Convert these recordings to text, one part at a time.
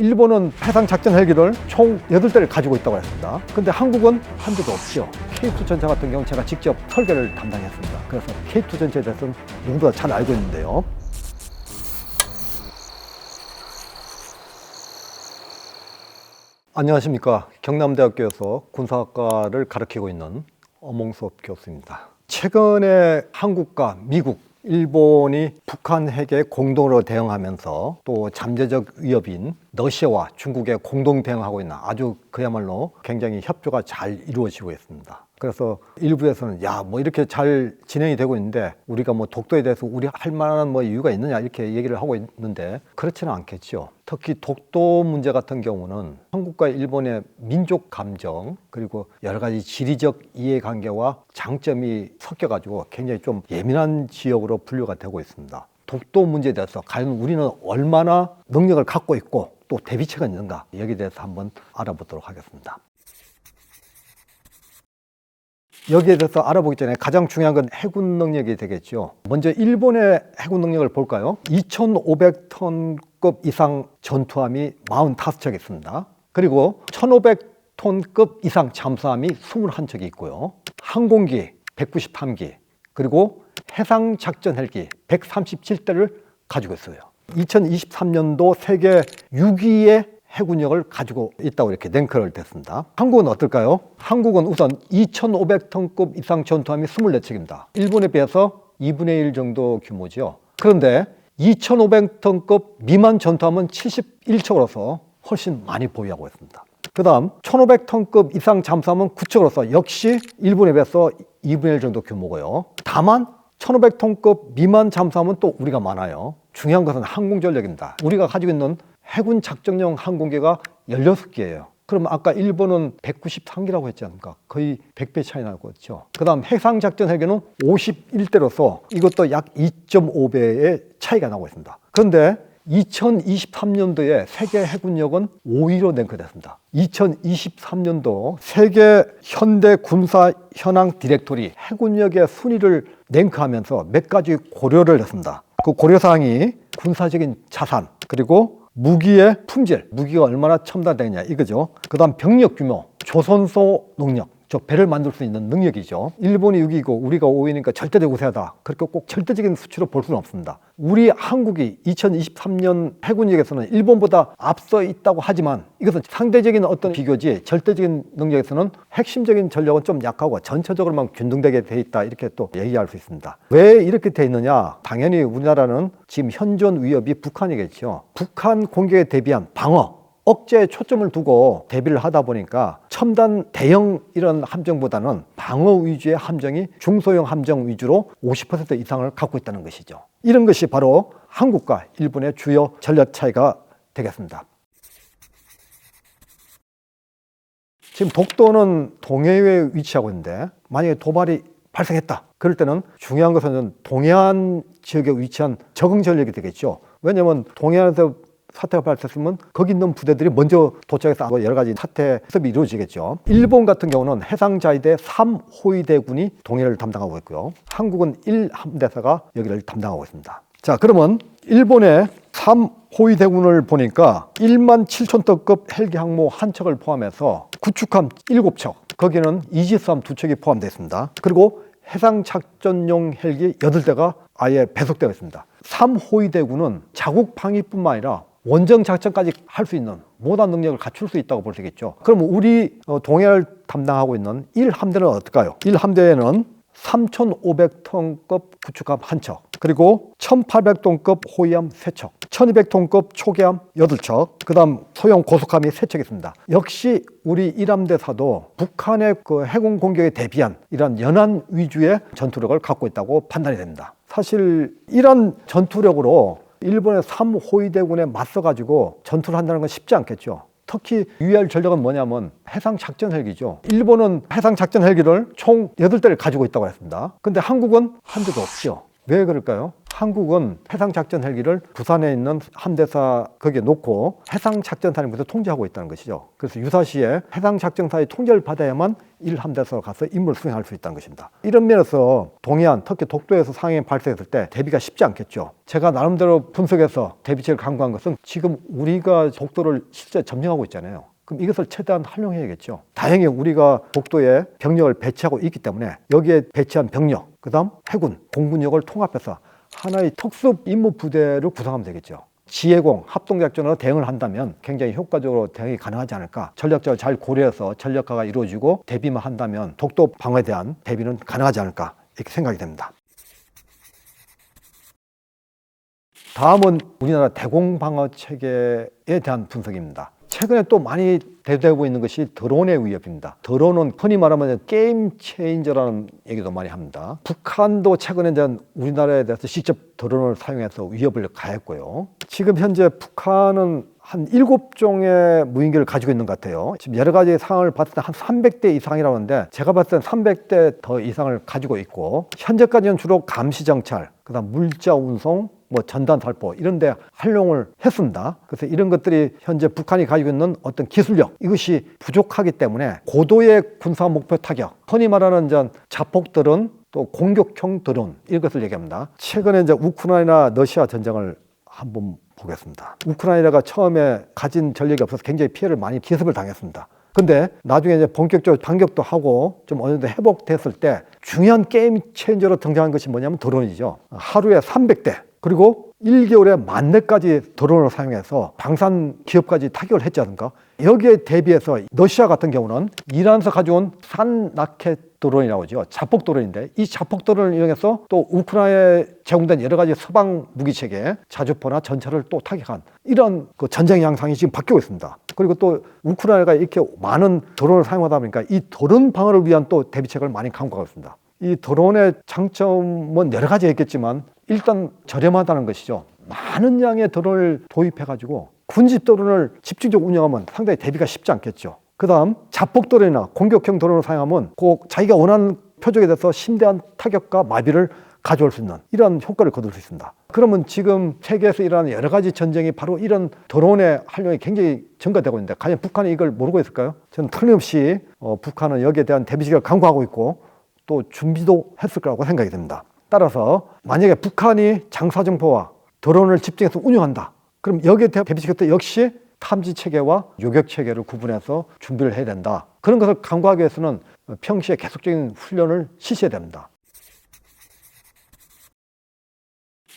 일본은 해상 작전 헬기를 총 8대를 가지고 있다고 했습니다. 근데 한국은 한 대도 없죠. K2 전차 같은 경우는 제가 직접 설계를 담당했습니다. 그래서 K2 전차에 대해서는 누구보다 잘 알고 있는데요. 안녕하십니까. 경남대학교에서 군사학과를 가르치고 있는 어몽섭 교수입니다. 최근에 한국과 미국, 일본이 북한 핵에 공동으로 대응하면서 또 잠재적 위협인 러시아와 중국에 공동 대응하고 있는 아주 그야말로 굉장히 협조가 잘 이루어지고 있습니다. 그래서 일부에서는 야 뭐 이렇게 잘 진행이 되고 있는데 우리가 뭐 독도에 대해서 우리 할 만한 뭐 이유가 있느냐 이렇게 얘기를 하고 있는데 그렇지는 않겠죠. 특히 독도 문제 같은 경우는 한국과 일본의 민족 감정 그리고 여러 가지 지리적 이해관계와 장점이 섞여가지고 굉장히 좀 예민한 지역으로 분류가 되고 있습니다. 독도 문제에 대해서 과연 우리는 얼마나 능력을 갖고 있고 또 대비책은 있는가 여기에 대해서 한번 알아보도록 하겠습니다. 여기에 대해서 알아보기 전에 가장 중요한 건 해군 능력이 되겠죠. 먼저 일본의 해군 능력을 볼까요? 2,500톤급 이상 전투함이 45척 있습니다. 그리고 1,500톤급 이상 잠수함이 21척이 있고요. 항공기 193기, 그리고 해상 작전 헬기 137대를 가지고 있어요. 2023년도 세계 6위의 해군력을 가지고 있다고 이렇게 랭크를 됐습니다. 한국은 어떨까요? 한국은 우선 2,500톤급 이상 전투함이 24척입니다. 일본에 비해서 2분의 1 정도 규모죠. 그런데 2,500톤급 미만 전투함은 71척으로서 훨씬 많이 보유하고 있습니다. 그 다음 1,500톤급 이상 잠수함은 9척으로서 역시 일본에 비해서 2분의 1 정도 규모고요. 다만 1,500톤급 미만 잠수함은 또 우리가 많아요. 중요한 것은 항공 전력입니다. 우리가 가지고 있는 해군 작전용 항공기가 16개예요. 그럼 아까 일본은 193기라고 했지 않습니까? 거의 100배 차이 나고 있죠. 그 다음 해상 작전 헬기는 51대로서 이것도 약 2.5배의 차이가 나고 있습니다. 그런데 2023년도에 세계 해군력은 5위로 랭크됐습니다. 2023년도 세계 현대 군사 현황 디렉토리 해군력의 순위를 랭크하면서 몇 가지 고려를 했습니다. 그 고려 사항이 군사적인 자산 그리고 무기의 품질, 무기가 얼마나 첨단되냐 이거죠. 그 다음 병력 규모, 조선소 능력, 저 배를 만들 수 있는 능력이죠. 일본이 6위고 우리가 5위니까 절대적 우세하다. 그렇게 꼭 절대적인 수치로 볼 수는 없습니다. 우리 한국이 2023년 해군력에서는 일본보다 앞서 있다고 하지만 이것은 상대적인 어떤 비교지 절대적인 능력에서는 핵심적인 전력은 좀 약하고 전체적으로만 균등되게 돼 있다 이렇게 또 얘기할 수 있습니다. 왜 이렇게 돼 있느냐? 당연히 우리나라는 지금 현존 위협이 북한이겠죠. 북한 공격에 대비한 방어 억제에 초점을 두고 대비를 하다 보니까 첨단 대형 이런 함정보다는 방어 위주의 함정이 중소형 함정 위주로 50% 이상을 갖고 있다는 것이죠. 이런 것이 바로 한국과 일본의 주요 전력 차이가 되겠습니다. 지금 독도는 동해에 위치하고 있는데 만약에 도발이 발생했다. 그럴 때는 중요한 것은 동해안 지역에 위치한 적응 전력이 되겠죠. 왜냐하면 동해안에서 사태가 발생했으면 거기 있는 부대들이 먼저 도착해서 여러 가지 사태 해섭이 이루어지겠죠. 일본 같은 경우는 해상자위대 3호위대군이 동해를 담당하고 있고요. 한국은 1함대사가 여기를 담당하고 있습니다. 자, 그러면 일본의 3호위대군을 보니까 1만 7천 톤급 헬기 항모 한 척을 포함해서 구축함 7척, 거기는 이지스함 두 척이 포함되어 있습니다. 그리고 해상 작전용 헬기 8대가 아예 배속되어 있습니다. 3호위대군은 자국 방위뿐만 아니라 원정 작전까지 할 수 있는 모든 능력을 갖출 수 있다고 볼 수 있겠죠. 그럼 우리 어, 동해를 담당하고 있는 1함대는 어떨까요? 1함대에는 3,500톤급 구축함 한 척, 그리고 1,800톤급 호위함 세 척, 1,200톤급 초계함 여덟 척, 그 다음 소형 고속함이 세척 있습니다. 역시 우리 1함대사도 북한의 그 해군 공격에 대비한 이런 연안 위주의 전투력을 갖고 있다고 판단이 됩니다. 사실 이런 전투력으로 일본의 3호위대군에 맞서가지고 전투를 한다는 건 쉽지 않겠죠. 특히 유의할 전력은 뭐냐면 해상 작전 헬기죠. 일본은 해상 작전 헬기를 총 8대를 가지고 있다고 했습니다. 근데 한국은 한 대도 없죠. 왜 그럴까요? 한국은 해상작전 헬기를 부산에 있는 함대사 거기에 놓고 해상작전사령부에서 통제하고 있다는 것이죠. 그래서 유사시에 해상작전사의 통제를 받아야만 1함대사로 가서 임무를 수행할 수 있다는 것입니다. 이런 면에서 동해안, 특히 독도에서 상황이 발생했을 때 대비가 쉽지 않겠죠. 제가 나름대로 분석해서 대비책을 강구한 것은 지금 우리가 독도를 실제 점령하고 있잖아요. 그럼 이것을 최대한 활용해야겠죠. 다행히 우리가 독도에 병력을 배치하고 있기 때문에 여기에 배치한 병력, 그 다음 해군, 공군력을 통합해서 하나의 특수 임무 부대를 구성하면 되겠죠. 지혜공 합동작전으로 대응을 한다면 굉장히 효과적으로 대응이 가능하지 않을까. 전략적으로 잘 고려해서 전력화가 이루어지고 대비만 한다면 독도 방어에 대한 대비는 가능하지 않을까 이렇게 생각이 됩니다. 다음은 우리나라 대공 방어 체계에 대한 분석입니다. 최근에 또 많이 대두되고 있는 것이 드론의 위협입니다. 드론은 흔히 말하면 게임 체인저라는 얘기도 많이 합니다. 북한도 최근에 이제 우리나라에 대해서 직접 드론을 사용해서 위협을 가했고요. 지금 현재 북한은 한 일곱 종의 무인기를 가지고 있는 것 같아요. 지금 여러 가지 상황을 봤을 때 한 300대 이상이라고 하는데 제가 봤을 때 300대 더 이상을 가지고 있고 현재까지는 주로 감시 정찰, 그다음 물자 운송, 뭐 전단 살포 이런 데 활용을 했습니다. 그래서 이런 것들이 현재 북한이 가지고 있는 어떤 기술력 이것이 부족하기 때문에 고도의 군사 목표 타격, 흔히 말하는 전 자폭들은 또 공격형 드론 이런 것을 얘기합니다. 최근에 이제 우크라이나 러시아 전쟁을 한번 보겠습니다. 우크라이나가 처음에 가진 전력이 없어서 굉장히 피해를 많이 기습을 당했습니다. 근데 나중에 이제 본격적으로 반격도 하고 좀 어느 정도 회복됐을 때 중요한 게임 체인저로 등장한 것이 뭐냐면 드론이죠. 하루에 300대 그리고 1개월에 만 대까지 드론을 사용해서 방산 기업까지 타격을 했지 않습니까? 여기에 대비해서 러시아 같은 경우는 이란에서 가져온 산 라켓 드론이라고 하죠. 자폭 드론인데 이 자폭 드론을 이용해서 또 우크라이나에 제공된 여러 가지 서방 무기 체계, 자주포나 전차를 또 타격한 이런 그 전쟁 양상이 지금 바뀌고 있습니다. 그리고 또 우크라이나가 이렇게 많은 드론을 사용하다 보니까 이 드론 방어를 위한 또 대비책을 많이 강구하고 있습니다. 이 드론의 장점은 여러 가지 있겠지만 일단 저렴하다는 것이죠. 많은 양의 드론을 도입해가지고 군집 드론을 집중적으로 운영하면 상당히 대비가 쉽지 않겠죠. 그 다음 자폭 드론이나 공격형 드론을 사용하면 꼭 자기가 원하는 표적에 대해서 심대한 타격과 마비를 가져올 수 있는 이런 효과를 거둘 수 있습니다. 그러면 지금 세계에서 일어나는 여러 가지 전쟁이 바로 이런 드론의 활용이 굉장히 증가되고 있는데 과연 북한이 이걸 모르고 있을까요? 저는 틀림없이 어, 북한은 여기에 대한 대비식을 강구하고 있고 또 준비도 했을 거라고 생각이 됩니다. 따라서 만약에 북한이 장사정포와 드론을 집중해서 운영한다. 그럼 여기에 대비식도 역시 탐지 체계와 요격 체계를 구분해서 준비를 해야 된다. 그런 것을 강구하기 위해서는 평시에 계속적인 훈련을 실시해야 됩니다.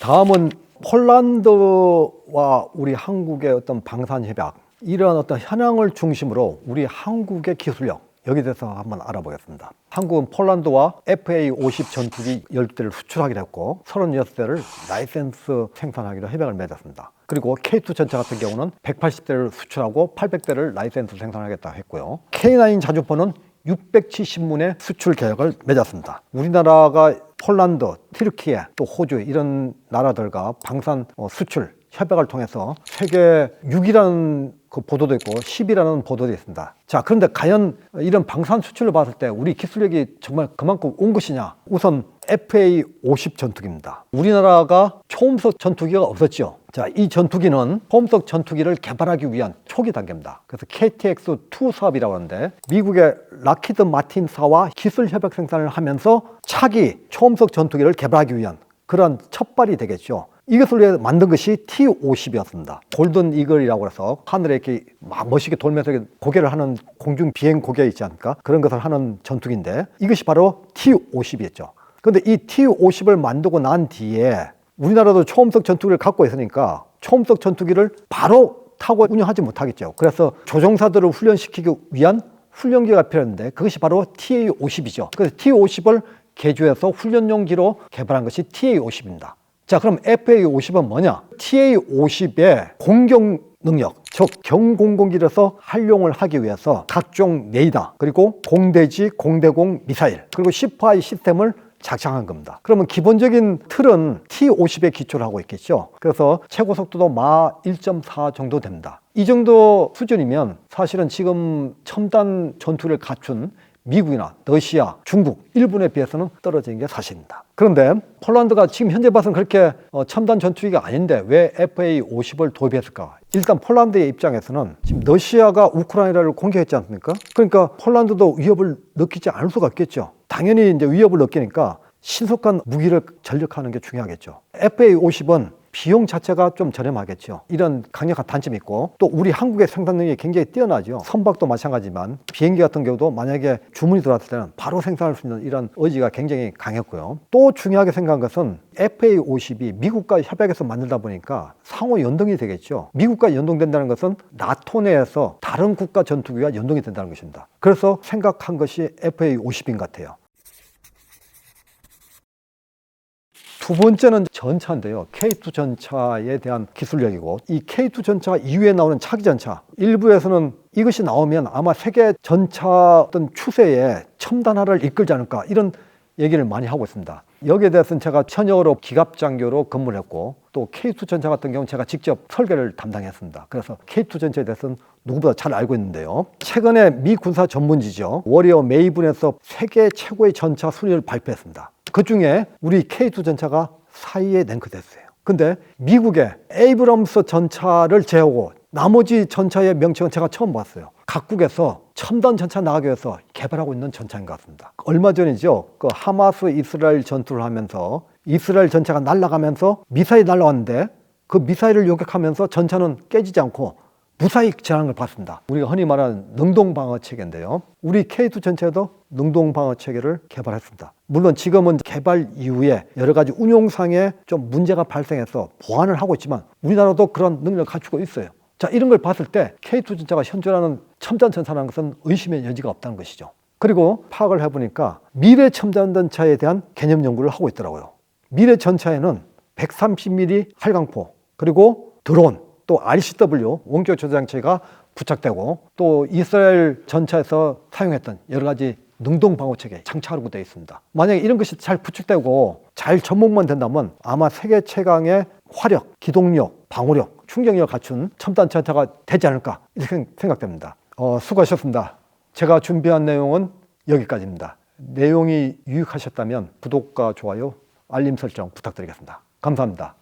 다음은 폴란드와 우리 한국의 어떤 방산 협약 이러한 어떤 현황을 중심으로 우리 한국의 기술력 여기에 대해서 한번 알아보겠습니다. 한국은 폴란드와 FA50 전투기 12대를 수출하기로 했고 36대를 라이센스 생산하기로 협약을 맺었습니다. 그리고 K2 전차 같은 경우는 180대를 수출하고 800대를 라이센스 생산하겠다 했고요. K9 자주포는 670문의 수출 계약을 맺었습니다. 우리나라가 폴란드, 티르키예, 또 호주 이런 나라들과 방산 어, 수출 협약을 통해서 세계 6이라는 그 보도도 있고 10이라는 보도도 있습니다. 자, 그런데 과연 이런 방산 수출을 봤을 때 우리 기술력이 정말 그만큼 온 것이냐? 우선 FA50 전투기입니다. 우리나라가 초음속 전투기가 없었죠. 자, 이 전투기는 초음속 전투기를 개발하기 위한 초기 단계입니다. 그래서 KTX2 사업이라고 하는데 미국의 락히드 마틴사와 기술 협약 생산을 하면서 차기 초음속 전투기를 개발하기 위한 그런 첫발이 되겠죠. 이것을 위해 만든 것이 T-50이었습니다. 골든 이글이라고 해서 하늘에 이렇게 막 멋있게 돌면서 고개를 하는 공중 비행 고개 있지 않습니까? 그런 것을 하는 전투기인데 이것이 바로 T-50이었죠. 그런데 이 T-50을 만들고 난 뒤에 우리나라도 초음속 전투기를 갖고 있으니까 초음속 전투기를 바로 타고 운영하지 못하겠죠. 그래서 조종사들을 훈련시키기 위한 훈련기가 필요한데 그것이 바로 TA-50이죠. 그래서 T-50을 개조해서 훈련용기로 개발한 것이 TA-50입니다. 자, 그럼 FA50은 뭐냐? TA50의 공격 능력, 즉 경공공기로서 활용을 하기 위해서 각종 레이더, 그리고 공대지, 공대공 미사일, 그리고 C5I 시스템을 작성한 겁니다. 그러면 기본적인 틀은 T50에 기초를 하고 있겠죠. 그래서 최고 속도도 마 1.4 정도 됩니다. 이 정도 수준이면 사실은 지금 첨단 전투를 갖춘 미국이나 러시아, 중국, 일본에 비해서는 떨어지는 게 사실입니다. 그런데 폴란드가 지금 현재 봐서는 그렇게 어, 첨단 전투기가 아닌데 왜 FA-50을 도입했을까? 일단 폴란드의 입장에서는 지금 러시아가 우크라이나를 공격했지 않습니까? 그러니까 폴란드도 위협을 느끼지 않을 수가 없겠죠. 당연히 이제 위협을 느끼니까 신속한 무기를 전력하는 게 중요하겠죠. FA-50은 비용 자체가 좀 저렴하겠죠. 이런 강력한 단점이 있고 또 우리 한국의 생산 능력이 굉장히 뛰어나죠. 선박도 마찬가지지만 비행기 같은 경우도 만약에 주문이 들어왔을 때는 바로 생산할 수 있는 이런 의지가 굉장히 강했고요. 또 중요하게 생각한 것은 FA-50이 미국과 협약해서 만들다 보니까 상호 연동이 되겠죠. 미국과 연동된다는 것은 나토 내에서 다른 국가 전투기와 연동이 된다는 것입니다. 그래서 생각한 것이 FA-50인 것 같아요. 두 번째는 전차인데요. K2 전차에 대한 기술력이고 이 K2 전차 이후에 나오는 차기 전차 일부에서는 이것이 나오면 아마 세계 전차 어떤 추세에 첨단화를 이끌지 않을까 이런 얘기를 많이 하고 있습니다. 여기에 대해서는 제가 현역으로 기갑장교로 근무를 했고 또 K2 전차 같은 경우는 제가 직접 설계를 담당했습니다. 그래서 K2 전차에 대해서는 누구보다 잘 알고 있는데요. 최근에 미 군사 전문지죠. 워리어 메이븐에서 세계 최고의 전차 순위를 발표했습니다. 그 중에 우리 K2 전차가 4위에 랭크됐어요. 근데 미국의 에이브럼스 전차를 제하고 나머지 전차의 명칭은 제가 처음 봤어요. 각국에서 첨단 전차 나가기 위해서 개발하고 있는 전차인 것 같습니다. 얼마 전이죠. 그 하마스 이스라엘 전투를 하면서 이스라엘 전차가 날아가면서 미사일이 날아왔는데 그 미사일을 요격하면서 전차는 깨지지 않고 무사히 걸 봤습니다. 우리가 흔히 말하는 능동방어 체계인데요. 우리 K2 전차에도 능동방어 체계를 개발했습니다. 물론 지금은 개발 이후에 여러 가지 운용상에 좀 문제가 발생해서 보완을 하고 있지만 우리나라도 그런 능력을 갖추고 있어요. 자, 이런 걸 봤을 때 K2 전차가 현존하는 첨단 전차라는 것은 의심의 여지가 없다는 것이죠. 그리고 파악을 해보니까 미래 첨단 전차에 대한 개념 연구를 하고 있더라고요. 미래 전차에는 130mm 활강포, 그리고 드론, 또 RCW 원격 조장체가 부착되고 또 이스라엘 전차에서 사용했던 여러 가지 능동 방어 체계 장착하고 되어 있습니다. 만약에 이런 것이 잘 구축되고 잘 접목만 된다면 아마 세계 최강의 화력, 기동력, 방어력, 충격력을 갖춘 첨단 전차가 되지 않을까 이렇게 생각됩니다. 어, 수고하셨습니다. 제가 준비한 내용은 여기까지입니다. 내용이 유익하셨다면 구독과 좋아요, 알림 설정 부탁드리겠습니다. 감사합니다.